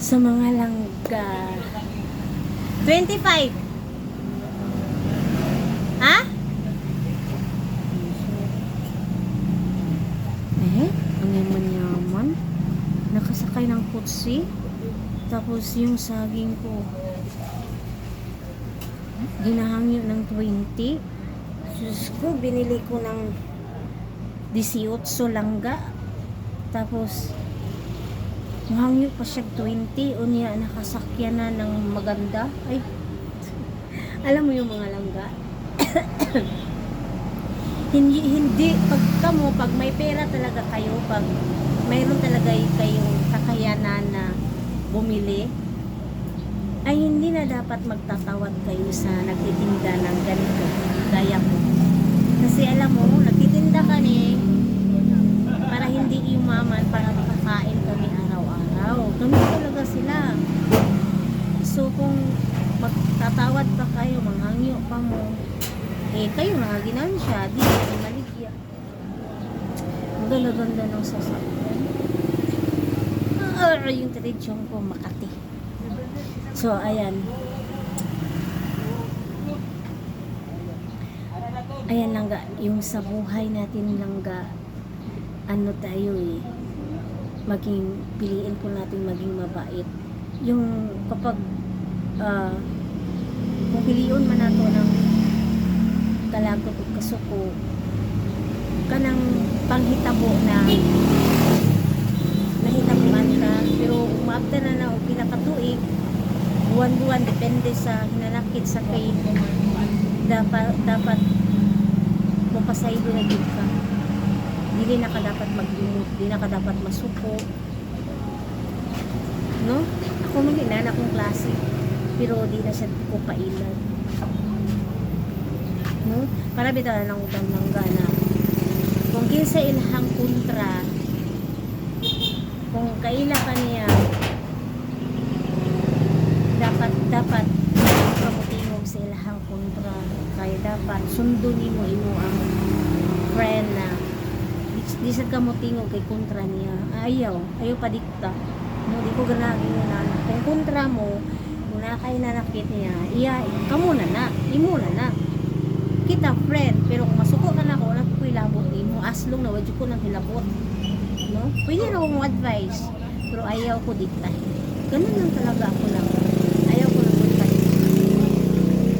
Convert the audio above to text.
sa mga langga. 25. Ha? Eh, ang yaman-yaman. Nakasakay ng kutsi. Tapos yung saging ko, ginahangyo ng 20. Diyos ko, binili ko ng 18 langga. Tapos, mahangyo pa siya 20. O niya, nakasakyan na ng maganda. Ay, alam mo yung mga langga? hindi, hindi, pag kamo, pag may pera talaga kayo, pag mayroon talaga kayong kakayanan na bumili, ay hindi na dapat magtatawad kayo sa nagtitinda ng ganito, gaya mo. So kung magtatawad pa kayo, manghangyo pa mo, eh kayo nga ginansya, di kayo maligya. Ganda-ganda ng sasakyan. Ah, yung tradisyon ko, Makati. So, ayan. Ayan lang ga, yung sa buhay natin lang ga, ano tayo eh, maging, piliin po natin maging mabait. Yung kapag, ah, kung piliin man nato ng kalagot o kasuko, kanang panghitabo na nahitabuan ka, pero umabta na na o pinakatuig, buwan-buwan, depende sa hinanakit sa kay dapat, dapat mapasaydo na gid ka. Dili na ka dapat maglimot, di na ka dapat masuko. No? Ako man na akong klase, pero di na siya ko pailan. No? Para bitaw na ng utang ng gana. Kung kinsa ilhang kontra, kung kaila ka niya, dapat, dapat, kamutingog sa ilahang kontra. Kaya dapat, sundo ni mo imo ang friend na di- di sa kamutingog kay kontra niya. Ayaw, ayaw padikta. No, di ko ganagi na Kung kontra mo, kung nakay nanakit niya, iya, kamo na na, imo na na. Kita friend, pero kung masuko na ako, wala ko ilabot mo, aslong na wadyo ko nang hilabot. No? Pwede na akong advice, pero ayaw ko diktahin. Ganun lang talaga ako lang.